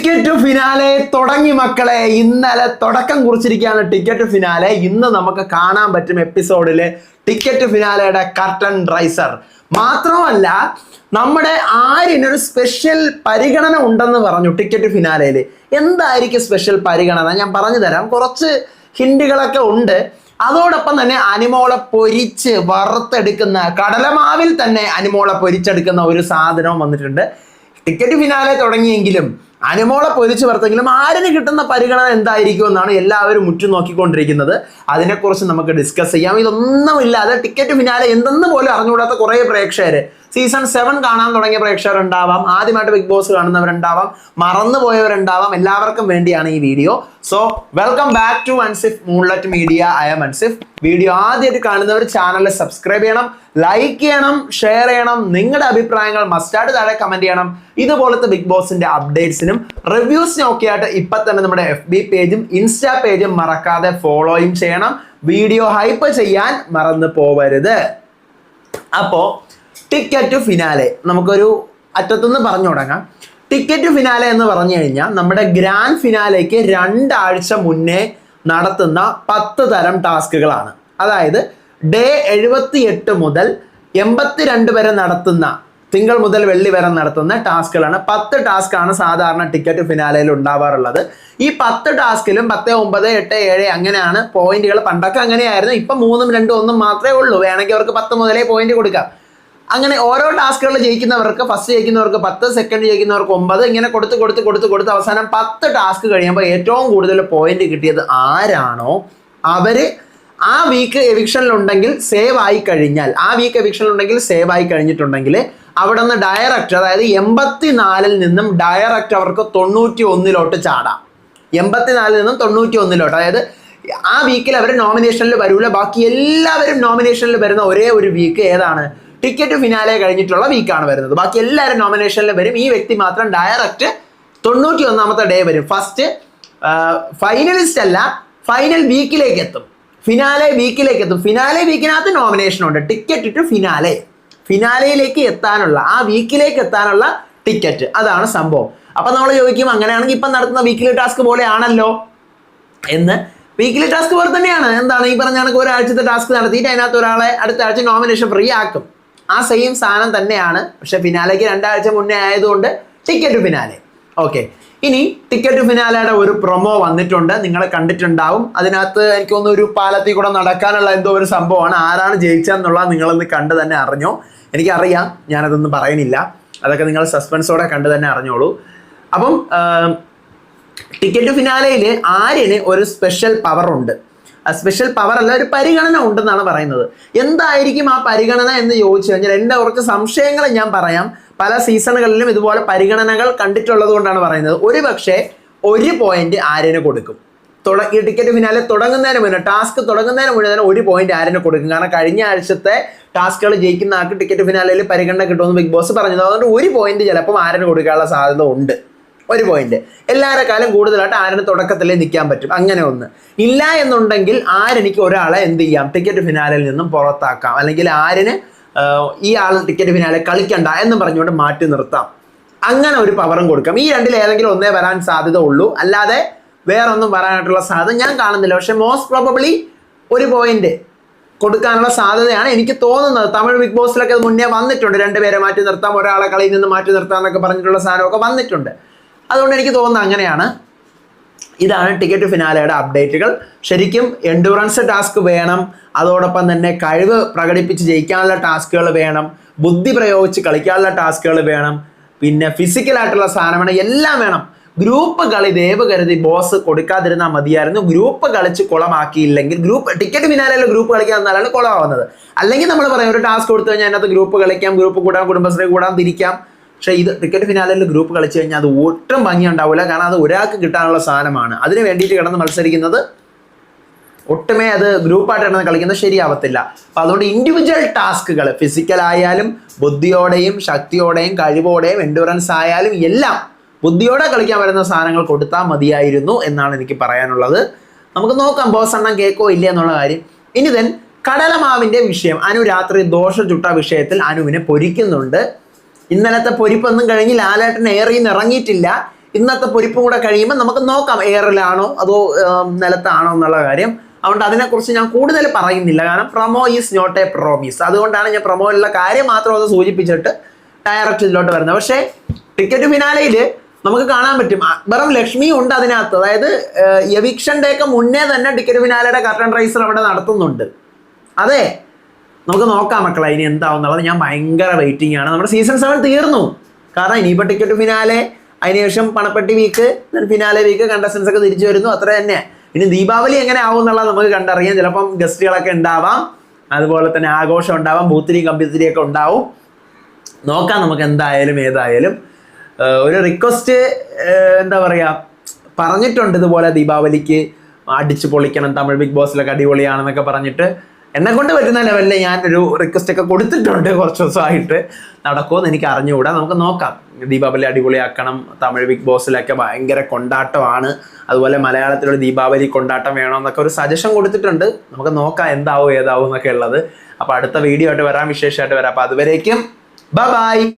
Ticket finale തുടങ്ങി മക്കളെ. ഇന്നലെ തുടക്കം കുറിച്ചിരിക്കുകയാണ് ടിക്കറ്റ് ഫിനാലെ ഇന്ന് നമുക്ക് കാണാൻ പറ്റും എപ്പിസോഡിൽ ടിക്കറ്റ് ഫിനാലയുടെ കർട്ടൺ റൈസർ മാത്രമല്ല നമ്മുടെ ആര്യനൊരു സ്പെഷ്യൽ പരിഗണന ഉണ്ടെന്ന് പറഞ്ഞു ടിക്കറ്റ് ഫിനാലയിൽ എന്തായിരിക്കും സ്പെഷ്യൽ പരിഗണന? ഞാൻ പറഞ്ഞു തരാം കുറച്ച് ഹിൻഡുകളൊക്കെ ഉണ്ട്. അതോടൊപ്പം തന്നെ അനിമോളെ പൊരിച്ച് വറുത്തെടുക്കുന്ന കടലമാവിൽ തന്നെ അനിമോളെ പൊരിച്ചെടുക്കുന്ന ഒരു സാധനവും വന്നിട്ടുണ്ട്. ടിക്കറ്റ് ഫിനാലെ തുടങ്ങിയെങ്കിലും അനുമോളെ പൊരിച്ചു വർത്തെങ്കിലും ആരിന് കിട്ടുന്ന പരിഗണന എന്തായിരിക്കും എന്നാണ് എല്ലാവരും ഉറ്റു നോക്കിക്കൊണ്ടിരിക്കുന്നത് അതിനെക്കുറിച്ച് നമുക്ക് ഡിസ്കസ് ചെയ്യാം. ഇതൊന്നുമില്ലാതെ ടിക്കറ്റ് ഫിനാലെ എന്തെന്ന് പോലും അറിഞ്ഞുകൂടാത്ത കുറേ പ്രേക്ഷകര്. സീസൺ സെവൻ കാണാൻ തുടങ്ങിയ പ്രേക്ഷകർ ഉണ്ടാവാം ആദ്യമായിട്ട് ബിഗ് ബോസ് കാണുന്നവരുണ്ടാവാം. മറന്നുപോയവരുണ്ടാവാം. എല്ലാവർക്കും വേണ്ടിയാണ് ഈ video. So welcome back to Ansif moonlet media I'm Ansif video ആദ്യമായിട്ട് കാണുന്നവർ ചാനൽ സബ്സ്ക്രൈബ് ചെയ്യണം ലൈക്ക് ചെയ്യണം ഷെയർ ചെയ്യണം. നിങ്ങളുടെ അഭിപ്രായങ്ങൾ മസ്റ്റായിട്ട് താഴെ കമന്റ് ചെയ്യണം. ഇതുപോലത്തെ ബിഗ് ബോസിന്റെ അപ്ഡേറ്റ്സിനും റിവ്യൂസിനും ഒക്കെ ആയിട്ട് ഇപ്പൊ തന്നെ നമ്മുടെ എഫ് ബി പേജും ഇൻസ്റ്റാ പേജും മറക്കാതെ ഫോളോയും ചെയ്യണം. വീഡിയോ ഹൈപ്പ് ചെയ്യാൻ മറന്നു പോവരുത്. അപ്പോ ടിക്കറ്റ് ടു ഫിനാലെ നമുക്കൊരു അറ്റത്തുനിന്ന് പറഞ്ഞു തുടങ്ങാം. ടിക്കറ്റ് ഫിനാലെ എന്ന് പറഞ്ഞു കഴിഞ്ഞാൽ നമ്മുടെ ഗ്രാൻഡ് ഫിനാലേക്ക് രണ്ടാഴ്ച മുന്നേ നടത്തുന്ന പത്ത് തരം ടാസ്കുകളാണ്. അതായത് ഡേ എഴുപത്തി എട്ട് മുതൽ എൺപത്തിരണ്ട് വരെ നടത്തുന്ന തിങ്കൾ മുതൽ വെള്ളി വരെ നടത്തുന്ന ടാസ്കുകളാണ്. പത്ത് ടാസ്ക് ആണ് സാധാരണ ടിക്കറ്റ് ഫിനാലയിൽ ഉണ്ടാവാറുള്ളത്. ഈ പത്ത് ടാസ്കിലും പത്ത് ഒമ്പത് എട്ട് ഏഴ് അങ്ങനെയാണ് പോയിന്റുകൾ പണ്ടൊക്കെ അങ്ങനെയായിരുന്നു. ഇപ്പം മൂന്നും രണ്ടും ഒന്നും മാത്രമേ ഉള്ളൂ. വേണമെങ്കിൽ അവർക്ക് പത്ത് മുതലേ പോയിന്റ് കൊടുക്കാം. അങ്ങനെ ഓരോ ടാസ്കുകൾ ജയിക്കുന്നവർക്ക് ഫസ്റ്റ് ജയിക്കുന്നവർക്ക് പത്ത് സെക്കൻഡ് ജയിക്കുന്നവർക്ക് ഒമ്പത് ഇങ്ങനെ കൊടുത്ത് കൊടുത്ത് കൊടുത്ത് കൊടുത്ത് അവസാനം പത്ത് ടാസ്ക് കഴിയുമ്പോൾ ഏറ്റവും കൂടുതൽ പോയിന്റ് കിട്ടിയത് ആരാണോ? അവർ ആ വീക്ക് എവിക്ഷനിലുണ്ടെങ്കിൽ സേവ് ആയി കഴിഞ്ഞാൽ ആ വീക്ക് എവിക്ഷനിലുണ്ടെങ്കിൽ സേവ് ആയി കഴിഞ്ഞിട്ടുണ്ടെങ്കിൽ അവിടെ നിന്ന് ഡയറക്റ്റ് അതായത് എൺപത്തിനാലിൽ നിന്നും ഡയറക്റ്റ് അവർക്ക് തൊണ്ണൂറ്റി ഒന്നിലോട്ട് ചാടാം. എൺപത്തിനാലിൽ നിന്നും തൊണ്ണൂറ്റി ഒന്നിലോട്ട് അതായത് ആ വീക്കിൽ അവർ നോമിനേഷനിൽ വരൂല. ബാക്കി എല്ലാവരും നോമിനേഷനിൽ വരുന്ന ഒരേ ഒരു വീക്ക് ഏതാണ്? ടിക്കറ്റ് ഫിനാലെ കഴിഞ്ഞിട്ടുള്ള വീക്കാണ് വരുന്നത്. ബാക്കി എല്ലാവരും നോമിനേഷനിൽ വരും. ഈ വ്യക്തി മാത്രം ഡയറക്റ്റ് തൊണ്ണൂറ്റി ഒന്നാമത്തെ ഡേ വരും ഫസ്റ്റ് ഫൈനലിസ്റ്റ് അല്ല ഫൈനൽ വീക്കിലേക്ക് എത്തും ഫിനാലെ വീക്കിലേക്ക് എത്തും ഫിനാലെ വീക്കിനകത്ത് നോമിനേഷൻ ഉണ്ട്. Ticket to finale. ഫിനാലയിലേക്ക് എത്താനുള്ള ആ വീക്കിലേക്ക് എത്താനുള്ള ടിക്കറ്റ് അതാണ് സംഭവം. അപ്പൊ നമ്മൾ ചോദിക്കും അങ്ങനെയാണെങ്കിൽ ഇപ്പം നടത്തുന്ന വീക്കിലി ടാസ്ക് പോലെയാണല്ലോ എന്ന്. വീക്കിലി ടാസ്ക് പോലെ തന്നെയാണ്. എന്താണ്? ഈ പറഞ്ഞ കണക്ക് ഒരാഴ്ചത്തെ ടാസ്ക് നടത്തിയിട്ട് അതിനകത്ത് ഒരാളെ അടുത്ത ആഴ്ച നോമിനേഷൻ ഫ്രീ ആക്കും. ആ സെയിം സാധനം തന്നെയാണ്. പക്ഷെ ഫിനാലേക്ക് രണ്ടാഴ്ച മുന്നേ ആയതുകൊണ്ട് ടിക്കറ്റ് ഫിനാലെ ഓക്കെ ഇനി ടിക്കറ്റ് ഫിനാലയുടെ ഒരു പ്രൊമോ വന്നിട്ടുണ്ട്. നിങ്ങൾ കണ്ടിട്ടുണ്ടാവും. അതിനകത്ത് എനിക്ക് തോന്നുന്നു ഒരു പാലത്തിൽ കൂടെ നടക്കാനുള്ള എന്തോ ഒരു സംഭവമാണ്. ആരാണ് ജയിച്ചതെന്നുള്ളത് നിങ്ങളൊന്ന് കണ്ട് തന്നെ അറിഞ്ഞോ? എനിക്കറിയാം. ഞാനതൊന്നും പറയുന്നില്ല. അതൊക്കെ നിങ്ങൾ സസ്പെൻസോടെ കണ്ട് തന്നെ അറിഞ്ഞോളൂ. അപ്പം ടിക്കറ്റ് ഫിനാലയിൽ ആര്യന് ഒരു സ്പെഷ്യൽ പവർ ഉണ്ട്. സ്പെഷ്യൽ പവർ അല്ല ഒരു പരിഗണന ഉണ്ടെന്നാണ് പറയുന്നത്. എന്തായിരിക്കും ആ പരിഗണന എന്ന് ചോദിച്ചു കഴിഞ്ഞാൽ എന്റെ കുറച്ച് സംശയങ്ങൾ ഞാൻ പറയാം. പല സീസണുകളിലും ഇതുപോലെ പരിഗണനകൾ കണ്ടിട്ടുള്ളത് കൊണ്ടാണ് പറയുന്നത്. ഒരു പക്ഷേ ഒരു പോയിന്റ് ആര്യന് കൊടുക്കും. തുട ഈ ടിക്കറ്റ് ഫിനാലെ തുടങ്ങുന്നതിന് മുന്നേ ടാസ്ക് തുടങ്ങുന്നതിന് മുന്നേ തന്നെ ഒരു പോയിന്റ് ആര്യന് കൊടുക്കും. കാരണം കഴിഞ്ഞ ആഴ്ചത്തെ ടാസ്കുകൾ ജയിക്കുന്ന ആൾക്ക് ടിക്കറ്റ് ഫിനാലയിൽ പരിഗണന കിട്ടുമെന്ന് ബിഗ് ബോസ് പറഞ്ഞത്. അതുകൊണ്ട് ഒരു പോയിന്റ് ചിലപ്പം ആരന് കൊടുക്കാനുള്ള സാധ്യത ഉണ്ട്. ഒരു പോയിന്റ് എല്ലാവരെക്കാളും കൂടുതലായിട്ട് ആരുടെ തുടക്കത്തിലേ നിൽക്കാൻ പറ്റും. അങ്ങനെ ഒന്ന്. ഇല്ല എന്നുണ്ടെങ്കിൽ ആരെനിക്ക് ഒരാളെ എന്ത് ചെയ്യാം? ടിക്കറ്റ് ഫിനാലിൽ നിന്നും പുറത്താക്കാം. അല്ലെങ്കിൽ ആരിന് ഈ ആൾ ടിക്കറ്റ് ഫിനാലെ കളിക്കണ്ട എന്ന് പറഞ്ഞുകൊണ്ട് മാറ്റി നിർത്താം. അങ്ങനെ ഒരു പവറും കൊടുക്കാം. ഈ രണ്ടിൽ ഏതെങ്കിലും ഒന്നേ വരാൻ സാധ്യത ഉള്ളൂ അല്ലാതെ വേറൊന്നും വരാനായിട്ടുള്ള സാധ്യത ഞാൻ കാണുന്നില്ല. പക്ഷെ മോസ്റ്റ് പ്രോബബ്ലി ഒരു പോയിന്റ് കൊടുക്കാനുള്ള സാധ്യതയാണ് എനിക്ക് തോന്നുന്നത്. തമിഴ് ബിഗ് ബോസിലൊക്കെ മുന്നേ വന്നിട്ടുണ്ട്. രണ്ടുപേരെ മാറ്റി നിർത്താം ഒരാളെ കളിയിൽ നിന്ന് മാറ്റി നിർത്താം എന്നൊക്കെ പറഞ്ഞിട്ടുള്ള സാധനമൊക്കെ വന്നിട്ടുണ്ട്. അതുകൊണ്ട് എനിക്ക് തോന്നുന്നത് അങ്ങനെയാണ്. ഇതാണ് ടിക്കറ്റ് ഫിനാലയുടെ അപ്ഡേറ്റുകൾ ശരിക്കും എൻഡുറൻസ് ടാസ്ക് വേണം. അതോടൊപ്പം തന്നെ കഴിവ് പ്രകടിപ്പിച്ച് ജയിക്കാനുള്ള ടാസ്കുകൾ വേണം. ബുദ്ധി പ്രയോഗിച്ച് കളിക്കാനുള്ള ടാസ്കുകൾ വേണം. പിന്നെ ഫിസിക്കലായിട്ടുള്ള സാധനമാണ് എല്ലാം വേണം. ഗ്രൂപ്പ് കളി ദേവ് കരുതി ബോസ് കൊടുക്കാതിരുന്നാൽ മതിയായിരുന്നു. ഗ്രൂപ്പ് കളിച്ച് കുളമാക്കിയില്ലെങ്കിൽ ഗ്രൂപ്പ് ടിക്കറ്റ് ഫിനാലയിൽ ഗ്രൂപ്പ് കളിക്കാൻ വന്നാലാണ് കുളമാവുന്നത്. അല്ലെങ്കിൽ നമ്മൾ പറയും ഒരു ടാസ്ക് കൊടുത്തു കഴിഞ്ഞാൽ അതിനകത്ത് ഗ്രൂപ്പ് കളിക്കാം ഗ്രൂപ്പ് കൂടാം കുടുംബശ്രീ കൂടാം തിരിക്കാം. പക്ഷേ ഇത് ക്രിക്കറ്റ് ഫിനാലിൽ ഗ്രൂപ്പ് കളിച്ചു കഴിഞ്ഞാൽ അത് ഒട്ടും ഭംഗി ഉണ്ടാവില്ല കാരണം അത് ഒരാൾക്ക് കിട്ടാനുള്ള സാധനമാണ്. അതിന് വേണ്ടിയിട്ട് കിടന്ന് മത്സരിക്കുന്നത് ഒട്ടുമേ അത് ഗ്രൂപ്പായിട്ട് കിടന്ന് കളിക്കുന്നത് ശരിയാവത്തില്ല. അപ്പം അതുകൊണ്ട് ഇൻഡിവിജ്വൽ ടാസ്കുകൾ ഫിസിക്കലായാലും ബുദ്ധിയോടെയും ശക്തിയോടെയും കഴിവോടെയും എൻഡുറൻസ് ആയാലും എല്ലാം ബുദ്ധിയോടെ കളിക്കാൻ വരുന്ന സാധനങ്ങൾ കൊടുത്താൽ മതിയായിരുന്നു എന്നാണ് എനിക്ക് പറയാനുള്ളത്. നമുക്ക് നോക്കാം ബോസ് എണ്ണം കേക്കോ ഇല്ല എന്നുള്ള കാര്യം. ഇനി then കടലമാവിന്റെ വിഷയം. അനു രാത്രി ദോഷം ചുട്ട വിഷയത്തിൽ അനുവിനെ പൊരിക്കുന്നുണ്ട്. ഇന്നലത്തെ പൊരിപ്പൊന്നും കഴിഞ്ഞ് ലാലേട്ടൻ എയറിൽ നിന്ന് ഇറങ്ങിയിട്ടില്ല. ഇന്നത്തെ പൊരിപ്പും കൂടെ കഴിയുമ്പോൾ നമുക്ക് നോക്കാം എയറിലാണോ അതോ നിലത്താണോ എന്നുള്ള കാര്യം. അതുകൊണ്ട് അതിനെക്കുറിച്ച് ഞാൻ കൂടുതൽ പറയുന്നില്ല. കാരണം promo is not a promise അതുകൊണ്ടാണ് ഞാൻ പ്രൊമോയിലുള്ള കാര്യം മാത്രം അത് സൂചിപ്പിച്ചിട്ട് ഡയറക്റ്റ് ഇതിലോട്ട് വരുന്നത്. പക്ഷേ ടിക്കറ്റ് ഫിനാലയിൽ നമുക്ക് കാണാൻ പറ്റും. അക്ബറും ലക്ഷ്മിയും ഉണ്ട് അതിനകത്ത്. അതായത് എവിക്ഷൻ ഡേക്ക് മുന്നേ തന്നെ ടിക്കറ്റ് ഫിനാലയുടെ കർട്ടൺ റൈസർ അവിടെ നടത്തുന്നുണ്ട്. അതെ നമുക്ക് നോക്കാം മക്കളെ ഇനി എന്താവും എന്നുള്ളത് ഞാൻ ഭയങ്കര വെയിറ്റിംഗ് ആണ്. നമ്മുടെ സീസൺ സെവൻ തീർന്നു. കാരണം ഇനിയിപ്പോൾ ടിക്കറ്റ് ഫിനാലെ അതിനുശേഷം പണപ്പെട്ടി വീക്ക് ഫിനാലെ വീക്ക് കണ്ടസ്റ്റൻസ് ഒക്കെ തിരിച്ചു വരുന്നു. അത്ര തന്നെ. ഇനി ദീപാവലി എങ്ങനെ ആവും എന്നുള്ളത് നമുക്ക് കണ്ടറിയാം. ചിലപ്പം ഗസ്റ്റുകളൊക്കെ ഉണ്ടാവാം. അതുപോലെ തന്നെ ആഘോഷം ഉണ്ടാവാം. ബൂത്തിരി കമ്പിത്തിരി ഒക്കെ ഉണ്ടാവും. നോക്കാം നമുക്ക് എന്തായാലും ഏതായാലും. ഒരു റിക്വസ്റ്റ് എന്താ പറയുക പറഞ്ഞിട്ടുണ്ട് ഇതുപോലെ ദീപാവലിക്ക്. അടിച്ചു പൊളിക്കണം തമിഴ് ബിഗ് ബോസിലൊക്കെ അടിപൊളിയാണെന്നൊക്കെ പറഞ്ഞിട്ട്. എന്നെ കൊണ്ട് പറ്റുന്ന ലെവലിൽ ഞാൻ ഒരു റിക്വസ്റ്റ് ഒക്കെ കൊടുത്തിട്ടുണ്ട് കുറച്ച് ദിവസമായിട്ട്. നടക്കുമെന്ന് എനിക്ക് അറിഞ്ഞുകൂടാ. നമുക്ക് നോക്കാം. ദീപാവലി അടിപൊളിയാക്കണം. തമിഴ് ബിഗ് ബോസിലൊക്കെ ഭയങ്കര കൊണ്ടാട്ടമാണ്. അതുപോലെ മലയാളത്തിലൊരു ദീപാവലി കൊണ്ടാട്ടം വേണമെന്നൊക്കെ ഒരു സജഷൻ കൊടുത്തിട്ടുണ്ട്. നമുക്ക് നോക്കാം എന്താവും ഏതാവും എന്നൊക്കെ ഉള്ളത്. അപ്പോൾ അടുത്ത വീഡിയോ ആയിട്ട് വരാം. വിശേഷമായിട്ട് വരാം. അപ്പോൾ അതുവരേക്കും ബൈ